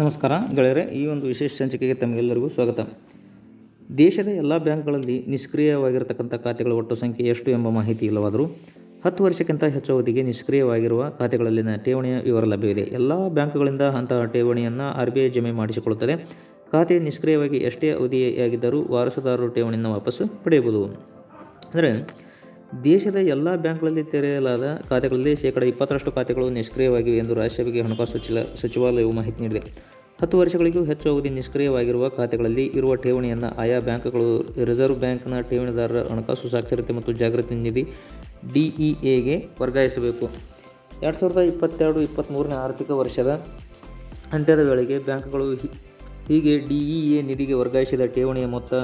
ನಮಸ್ಕಾರ ಗೆಳೆಯರೆ, ಈ ಒಂದು ವಿಶೇಷ ಸಂಚಿಕೆಗೆ ತಮಗೆಲ್ಲರಿಗೂ ಸ್ವಾಗತ. ದೇಶದ ಎಲ್ಲ ಬ್ಯಾಂಕ್ಗಳಲ್ಲಿ ನಿಷ್ಕ್ರಿಯವಾಗಿರತಕ್ಕಂಥ ಖಾತೆಗಳ ಒಟ್ಟು ಸಂಖ್ಯೆ ಎಷ್ಟು ಎಂಬ ಮಾಹಿತಿ ಇಲ್ಲವಾದರೂ ಹತ್ತು ವರ್ಷಕ್ಕಿಂತ ಹೆಚ್ಚು ಅವಧಿಗೆ ನಿಷ್ಕ್ರಿಯವಾಗಿರುವ ಖಾತೆಗಳಲ್ಲಿನ ಠೇವಣಿಯ ವಿವರ ಲಭ್ಯವಿದೆ. ಎಲ್ಲ ಬ್ಯಾಂಕ್ಗಳಿಂದ ಅಂತಹ ಠೇವಣಿಯನ್ನು ಆರ್ ಬಿ ಐ ಜಮೆ ಮಾಡಿಸಿಕೊಳ್ಳುತ್ತದೆ. ಖಾತೆ ನಿಷ್ಕ್ರಿಯವಾಗಿ ಎಷ್ಟೇ ಅವಧಿಯಾಗಿದ್ದರೂ ವಾರಸುದಾರರು ಠೇವಣಿಯನ್ನು ವಾಪಸ್ಸು ಪಡೆಯಬಹುದು. ಅಂದರೆ, ದೇಶದ ಎಲ್ಲ ಬ್ಯಾಂಕ್ಗಳಲ್ಲಿ ತೆರೆಯಲಾದ ಖಾತೆಗಳಲ್ಲಿ ಶೇಕಡ ಇಪ್ಪತ್ತರಷ್ಟು ಖಾತೆಗಳು ನಿಷ್ಕ್ರಿಯವಾಗಿವೆ ಎಂದು ರಾಷ್ಟ್ರೀಯ ಹಣಕಾಸು ಸಚಿವ, ಸಚಿವಾಲಯವು ಮಾಹಿತಿ ನೀಡಿದೆ. ಹತ್ತು ವರ್ಷಗಳಿಗೂ ಹೆಚ್ಚು ಅವಧಿ ನಿಷ್ಕ್ರಿಯವಾಗಿರುವ ಖಾತೆಗಳಲ್ಲಿ ಇರುವ ಠೇವಣಿಯನ್ನು ಆಯಾ ಬ್ಯಾಂಕ್ಗಳು, ರಿಸರ್ವ್ ಬ್ಯಾಂಕ್ನ ಠೇವಣಿದಾರರ ಹಣಕಾಸು, ಸಾಕ್ಷರತೆ ಮತ್ತು ಜಾಗೃತಿ ನಿಧಿ ಡಿಇಎಗೆ ವರ್ಗಾಯಿಸಬೇಕು. ಎರಡು ಸಾವಿರದ ಇಪ್ಪತ್ತೆರಡು ಇಪ್ಪತ್ತ್ಮೂರನೇ ಆರ್ಥಿಕ ವರ್ಷದ ಅಂತ್ಯದ ವೇಳೆಗೆ ಬ್ಯಾಂಕ್ಗಳು ಹೀಗೆ ಡಿಇಎ ನಿಧಿಗೆ ವರ್ಗಾಯಿಸಿದ ಠೇವಣಿಯ ಮೊತ್ತ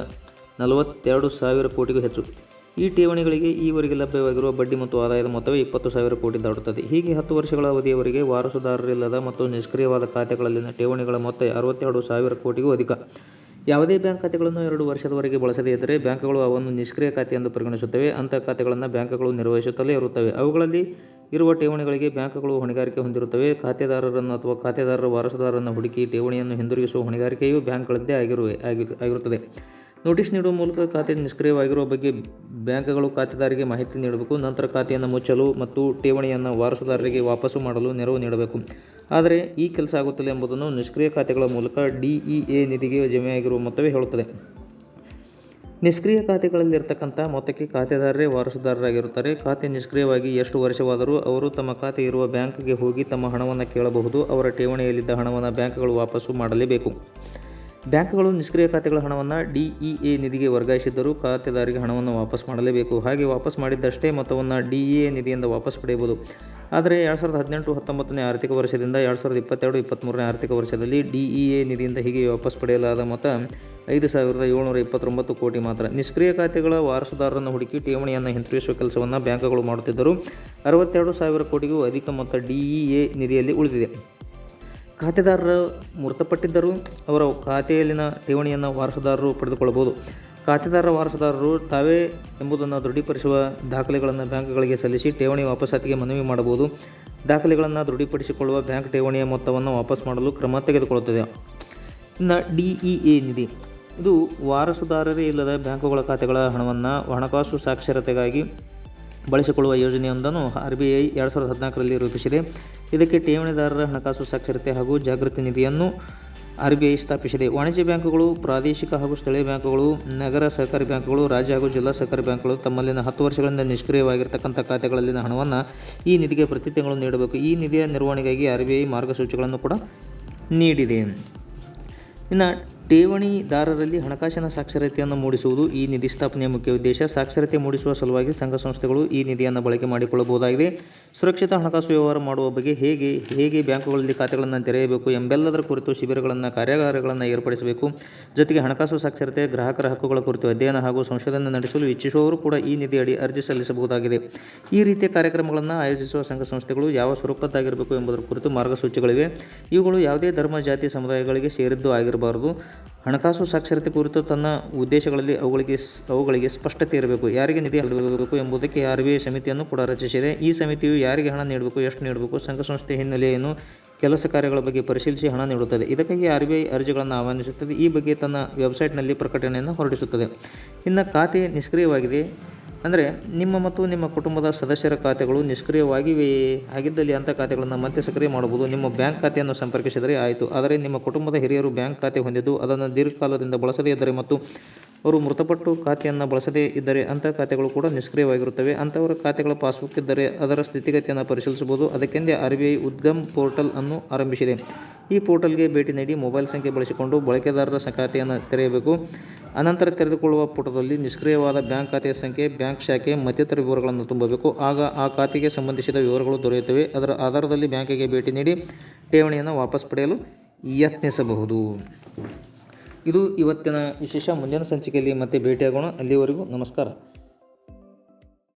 ನಲವತ್ತೆರಡು ಸಾವಿರ ಕೋಟಿಗೂ ಹೆಚ್ಚು. ಈ ಠೇವಣಿಗಳಿಗೆ ಈವರೆಗೆ ಲಭ್ಯವಾಗಿರುವ ಬಡ್ಡಿ ಮತ್ತು ಆದಾಯದ ಮೊತ್ತವೇ ಇಪ್ಪತ್ತು ಸಾವಿರ ಕೋಟಿ ದಾಟುತ್ತದೆ. ಹೀಗೆ ಹತ್ತು ವರ್ಷಗಳ ಅವಧಿಯವರೆಗೆ ವಾರಸುದಾರರಿಲ್ಲದ ಮತ್ತು ನಿಷ್ಕ್ರಿಯವಾದ ಖಾತೆಗಳಲ್ಲಿನ ಠೇವಣಿಗಳ ಮೊತ್ತ ಅರವತ್ತೆರಡು ಸಾವಿರ ಕೋಟಿಗೂ ಅಧಿಕ. ಯಾವುದೇ ಬ್ಯಾಂಕ್ ಖಾತೆಗಳನ್ನು ಎರಡು ವರ್ಷದವರೆಗೆ ಬಳಸದೇ ಇದ್ದರೆ ಬ್ಯಾಂಕ್ಗಳು ಅವನ್ನು ನಿಷ್ಕ್ರಿಯ ಖಾತೆ ಎಂದು ಪರಿಗಣಿಸುತ್ತವೆ. ಅಂಥ ಖಾತೆಗಳನ್ನು ಬ್ಯಾಂಕ್ಗಳು ನಿರ್ವಹಿಸುತ್ತಲೇ ಇರುತ್ತವೆ. ಅವುಗಳಲ್ಲಿ ಇರುವ ಠೇವಣಿಗಳಿಗೆ ಬ್ಯಾಂಕ್ಗಳು ಹೊಣೆಗಾರಿಕೆ ಹೊಂದಿರುತ್ತವೆ. ಖಾತೆದಾರರನ್ನು ಅಥವಾ ಖಾತೆದಾರರ ವಾರಸುದಾರರನ್ನು ಹುಡುಕಿ ಠೇವಣಿಯನ್ನು ಹಿಂದಿರುಗಿಸುವ ಹೊಣೆಗಾರಿಕೆಯು ಬ್ಯಾಂಕ್ಗಳದ್ದೇ ಆಗಿರುವೆ ಆಗಿ- ಆಗಿರುತ್ತದೆ. ನೋಟಿಸ್ ನೀಡುವ ಮೂಲಕ ಖಾತೆ ನಿಷ್ಕ್ರಿಯವಾಗಿರುವ ಬಗ್ಗೆ ಬ್ಯಾಂಕ್ಗಳು ಖಾತೆದಾರಿಗೆ ಮಾಹಿತಿ ನೀಡಬೇಕು. ನಂತರ ಖಾತೆಯನ್ನು ಮುಚ್ಚಲು ಮತ್ತು ಠೇವಣಿಯನ್ನು ವಾರಸುದಾರರಿಗೆ ವಾಪಸ್ಸು ಮಾಡಲು ನೆರವು ನೀಡಬೇಕು. ಆದರೆ ಈ ಕೆಲಸ ಆಗುತ್ತಿಲ್ಲ ಎಂಬುದನ್ನು ನಿಷ್ಕ್ರಿಯ ಖಾತೆಗಳ ಮೂಲಕ ಡಿಇಎ ನಿಧಿಗೆ ಜಮೆಯಾಗಿರುವ ಮೊತ್ತವೇ ಹೇಳುತ್ತದೆ. ನಿಷ್ಕ್ರಿಯ ಖಾತೆಗಳಲ್ಲಿರ್ತಕ್ಕಂಥ ಮೊತ್ತಕ್ಕೆ ಖಾತೆದಾರರೇ ವಾರಸುದಾರರಾಗಿರುತ್ತಾರೆ. ಖಾತೆ ನಿಷ್ಕ್ರಿಯವಾಗಿ ಎಷ್ಟು ವರ್ಷವಾದರೂ ಅವರು ತಮ್ಮ ಖಾತೆ ಇರುವ ಬ್ಯಾಂಕ್ಗೆ ಹೋಗಿ ತಮ್ಮ ಹಣವನ್ನು ಕೇಳಬಹುದು. ಅವರ ಠೇವಣಿಯಲ್ಲಿದ್ದ ಹಣವನ್ನು ಬ್ಯಾಂಕ್ಗಳು ವಾಪಸ್ಸು ಮಾಡಲೇಬೇಕು. ಬ್ಯಾಂಕ್ಗಳು ನಿಷ್ಕ್ರಿಯ ಖಾತೆಗಳ ಹಣವನ್ನು ಡಿಇಎ ನಿಧಿಗೆ ವರ್ಗಾಯಿಸಿದ್ದರೂ ಖಾತೆದಾರಿಗೆ ಹಣವನ್ನು ವಾಪಸ್ ಮಾಡಲೇಬೇಕು. ಹಾಗೆ ವಾಪಸ್ ಮಾಡಿದ್ದಷ್ಟೇ ಮೊತ್ತವನ್ನು ಡಿಇಎ ನಿಧಿಯಿಂದ ವಾಪಸ್ ಪಡೆಯಬಹುದು. ಆದರೆ ಎರಡು ಸಾವಿರದ ಹದಿನೆಂಟು ಹತ್ತೊಂಬತ್ತನೇ ಆರ್ಥಿಕ ವರ್ಷದಿಂದ ಎರಡು ಸಾವಿರದ ಇಪ್ಪತ್ತೆರಡು ಇಪ್ಪತ್ತ್ಮೂರನೇ ಆರ್ಥಿಕ ವರ್ಷದಲ್ಲಿ ಡಿಇಎ ನಿಧಿಯಿಂದ ಹೀಗೆ ವಾಪಸ್ ಪಡೆಯಲಾದ ಮೊತ್ತ ಐದು ಸಾವಿರದ ಏಳ್ನೂರ ಇಪ್ಪತ್ತೊಂಬತ್ತು ಕೋಟಿ ಮಾತ್ರ. ನಿಷ್ಕ್ರಿಯ ಖಾತೆಗಳ ವಾರಸುದಾರರನ್ನು ಹುಡುಕಿ ಠೇವಣಿಯನ್ನು ಹಿಂತಿರುಗಿಸುವ ಕೆಲಸವನ್ನು ಬ್ಯಾಂಕ್ಗಳು ಮಾಡುತ್ತಿದ್ದರು ಅರವತ್ತೆರಡು ಸಾವಿರ ಕೋಟಿಗೂ ಅಧಿಕ ಮೊತ್ತ ಡಿಇಎ ನಿಧಿಯಲ್ಲಿ ಉಳಿದಿದೆ. ಖಾತೆದಾರರು ಮೃತಪಟ್ಟಿದ್ದರೂ ಅವರ ಖಾತೆಯಲ್ಲಿನ ಠೇವಣಿಯನ್ನು ವಾರಸುದಾರರು ಪಡೆದುಕೊಳ್ಳಬಹುದು. ಖಾತೆದಾರರ ವಾರಸುದಾರರು ತಾವೇ ಎಂಬುದನ್ನು ದೃಢೀಕರಿಸುವ ದಾಖಲೆಗಳನ್ನು ಬ್ಯಾಂಕ್ಗಳಿಗೆ ಸಲ್ಲಿಸಿ ಠೇವಣಿ ವಾಪಸಾತಿಗೆ ಮನವಿ ಮಾಡಬಹುದು. ದಾಖಲೆಗಳನ್ನು ದೃಢೀಪಡಿಸಿಕೊಳ್ಳುವ ಬ್ಯಾಂಕ್ ಠೇವಣಿಯ ಮೊತ್ತವನ್ನು ವಾಪಸ್ ಮಾಡಲು ಕ್ರಮ ತೆಗೆದುಕೊಳ್ಳುತ್ತದೆ. ಇನ್ನು ಎ ನಿಧಿ. ಇದು ವಾರಸುದಾರರೇ ಇಲ್ಲದ ಬ್ಯಾಂಕುಗಳ ಖಾತೆಗಳ ಹಣವನ್ನು ಹಣಕಾಸು ಸಾಕ್ಷರತೆಗಾಗಿ ಬಳಸಿಕೊಳ್ಳುವ ಯೋಜನೆಯೊಂದನ್ನು ಆರ್ ಬಿ ಐ ಎರಡು ಸಾವಿರದ ಹದಿನಾಲ್ಕರಲ್ಲಿ ರೂಪಿಸಿದೆ. ಇದಕ್ಕೆ ಠೇವಣಿದಾರರ ಹಣಕಾಸು ಸಾಕ್ಷರತೆ ಹಾಗೂ ಜಾಗೃತಿ ನಿಧಿಯನ್ನು ಆರ್ ಬಿ ಐ ಸ್ಥಾಪಿಸಿದೆ. ವಾಣಿಜ್ಯ ಬ್ಯಾಂಕುಗಳು, ಪ್ರಾದೇಶಿಕ ಹಾಗೂ ಸ್ಥಳೀಯ ಬ್ಯಾಂಕುಗಳು, ನಗರ ಸಹಕಾರಿ ಬ್ಯಾಂಕುಗಳು, ರಾಜ್ಯ ಹಾಗೂ ಜಿಲ್ಲಾ ಸಹಕಾರಿ ಬ್ಯಾಂಕುಗಳು ತಮ್ಮಲ್ಲಿನ ಹತ್ತು ವರ್ಷಗಳಿಂದ ನಿಷ್ಕ್ರಿಯವಾಗಿರ್ತಕ್ಕಂಥ ಖಾತೆಗಳಲ್ಲಿನ ಹಣವನ್ನು ಈ ನಿಧಿಗೆ ಪ್ರತಿ ತಿಂಗಳು ನೀಡಬೇಕು. ಈ ನಿಧಿಯ ನಿರ್ವಹಣೆಗಾಗಿ ಆರ್ ಬಿ ಐ ಮಾರ್ಗಸೂಚಿಗಳನ್ನು ಕೂಡ ನೀಡಿದೆ. ಇನ್ನು ಠೇವಣಿದಾರರಲ್ಲಿ ಹಣಕಾಸಿನ ಸಾಕ್ಷರತೆಯನ್ನು ಮೂಡಿಸುವುದು ಈ ನಿಧಿ ಸ್ಥಾಪನೆಯ ಮುಖ್ಯ ಉದ್ದೇಶ. ಸಾಕ್ಷರತೆ ಮೂಡಿಸುವ ಸಲುವಾಗಿ ಸಂಘ ಸಂಸ್ಥೆಗಳು ಈ ನಿಧಿಯನ್ನು ಬಳಕೆ ಮಾಡಿಕೊಳ್ಳಬಹುದಾಗಿದೆ. ಸುರಕ್ಷಿತ ಹಣಕಾಸು ವ್ಯವಹಾರ ಮಾಡುವ ಬಗ್ಗೆ ಹೇಗೆ ಹೇಗೆ ಬ್ಯಾಂಕುಗಳಲ್ಲಿ ಖಾತೆಗಳನ್ನು ತೆರೆಯಬೇಕು ಎಂಬೆಲ್ಲದರ ಕುರಿತು ಶಿಬಿರಗಳನ್ನು, ಕಾರ್ಯಾಗಾರಗಳನ್ನು ಏರ್ಪಡಿಸಬೇಕು. ಜೊತೆಗೆ ಹಣಕಾಸು ಸಾಕ್ಷರತೆ, ಗ್ರಾಹಕರ ಹಕ್ಕುಗಳ ಕುರಿತು ಅಧ್ಯಯನ ಹಾಗೂ ಸಂಶೋಧನೆ ನಡೆಸಲು ಇಚ್ಛಿಸುವವರು ಕೂಡ ಈ ನಿಧಿಯಡಿ ಅರ್ಜಿ ಸಲ್ಲಿಸಬಹುದಾಗಿದೆ. ಈ ರೀತಿಯ ಕಾರ್ಯಕ್ರಮಗಳನ್ನು ಆಯೋಜಿಸುವ ಸಂಘ ಸಂಸ್ಥೆಗಳು ಯಾವ ಸ್ವರೂಪದ್ದಾಗಿರಬೇಕು ಎಂಬುದರ ಕುರಿತು ಮಾರ್ಗಸೂಚಿಗಳಿವೆ. ಇವುಗಳು ಯಾವುದೇ ಧರ್ಮ, ಜಾತಿ, ಸಮುದಾಯಗಳಿಗೆ ಸೇರಿದ್ದು ಆಗಿರಬಾರದು. ಹಣಕಾಸು ಸಾಕ್ಷರತೆ ಕುರಿತು ತನ್ನ ಉದ್ದೇಶಗಳಲ್ಲಿ ಅವುಗಳಿಗೆ ಅವುಗಳಿಗೆ ಸ್ಪಷ್ಟತೆ ಇರಬೇಕು. ಯಾರಿಗೆ ನಿಧಿ ನೀಡಬೇಕು ಎಂಬುದಕ್ಕೆ ಆರ್ ಬಿ ಐ ಸಮಿತಿಯನ್ನು ಕೂಡ ರಚಿಸಿದೆ. ಈ ಸಮಿತಿಯು ಯಾರಿಗೆ ಹಣ ನೀಡಬೇಕು, ಎಷ್ಟು ನೀಡಬೇಕು ಸಂಘ ಸಂಸ್ಥೆ ಹಿನ್ನೆಲೆಯನ್ನು ಕೆಲಸ ಕಾರ್ಯಗಳ ಬಗ್ಗೆ ಪರಿಶೀಲಿಸಿ ಹಣ ನೀಡುತ್ತದೆ. ಇದಕ್ಕಾಗಿ ಆರ್ ಬಿ ಐ ಅರ್ಜಿಗಳನ್ನು ಆಹ್ವಾನಿಸುತ್ತದೆ. ಈ ಬಗ್ಗೆ ತನ್ನ ವೆಬ್ಸೈಟ್ನಲ್ಲಿ ಪ್ರಕಟಣೆಯನ್ನು ಹೊರಡಿಸುತ್ತದೆ. ಇನ್ನು ಖಾತೆ ನಿಷ್ಕ್ರಿಯವಾಗಿದೆ. ಅಂದರೆ ನಿಮ್ಮ ಮತ್ತು ನಿಮ್ಮ ಕುಟುಂಬದ ಸದಸ್ಯರ ಖಾತೆಗಳು ನಿಷ್ಕ್ರಿಯವಾಗಿವೆಯೇ ಆಗಿದ್ದಲ್ಲಿ ಅಂಥ ಖಾತೆಗಳನ್ನು ಮತ್ತೆ ಸಕ್ರಿಯ ಮಾಡಬಹುದು. ನಿಮ್ಮ ಬ್ಯಾಂಕ್ ಖಾತೆಯನ್ನು ಸಂಪರ್ಕಿಸಿದರೆ ಆಯಿತು. ಆದರೆ ನಿಮ್ಮ ಕುಟುಂಬದ ಹಿರಿಯರು ಬ್ಯಾಂಕ್ ಖಾತೆ ಹೊಂದಿದ್ದು ಅದನ್ನು ದೀರ್ಘಕಾಲದಿಂದ ಬಳಸದೇ ಇದ್ದರೆ ಮತ್ತು ಅವರು ಮೃತಪಟ್ಟು ಖಾತೆಯನ್ನು ಬಳಸದೇ ಇದ್ದರೆ ಅಂಥ ಖಾತೆಗಳು ಕೂಡ ನಿಷ್ಕ್ರಿಯವಾಗಿರುತ್ತವೆ. ಅಂಥವರ ಖಾತೆಗಳ ಪಾಸ್ಬುಕ್ ಇದ್ದರೆ ಅದರ ಸ್ಥಿತಿಗತಿಯನ್ನು ಪರಿಶೀಲಿಸಬಹುದು. ಅದಕ್ಕೆಂದೇ R B I Udgam portal ಅನ್ನು ಆರಂಭಿಸಿದೆ. ಈ ಪೋರ್ಟಲ್ಗೆ ಭೇಟಿ ನೀಡಿ ಮೊಬೈಲ್ ಸಂಖ್ಯೆ ಬಳಸಿಕೊಂಡು ಬಳಕೆದಾರರ ಖಾತೆಯನ್ನು ತೆರೆಯಬೇಕು. ಅನಂತರ ತೆರೆದುಕೊಳ್ಳುವ ಪುಟದಲ್ಲಿ ನಿಷ್ಕ್ರಿಯವಾದ ಬ್ಯಾಂಕ್ ಖಾತೆಯ ಸಂಖ್ಯೆ, ಬ್ಯಾಂಕ್ ಶಾಖೆ, ಮತ್ತಿತರ ವಿವರಗಳನ್ನು ತುಂಬಬೇಕು. ಆಗ ಆ ಖಾತೆಗೆ ಸಂಬಂಧಿಸಿದ ವಿವರಗಳು ದೊರೆಯುತ್ತವೆ. ಅದರ ಆಧಾರದಲ್ಲಿ ಬ್ಯಾಂಕಿಗೆ ಭೇಟಿ ನೀಡಿ ಠೇವಣಿಯನ್ನು ವಾಪಸ್ ಪಡೆಯಲು ಯತ್ನಿಸಬಹುದು. ಇದು ಇವತ್ತಿನ ವಿಶೇಷ ಮುಂದಿನ ಸಂಚಿಕೆಯಲ್ಲಿ ಮತ್ತೆ ಭೇಟಿಯಾಗೋಣ. ಅಲ್ಲಿವರೆಗೂ ನಮಸ್ಕಾರ.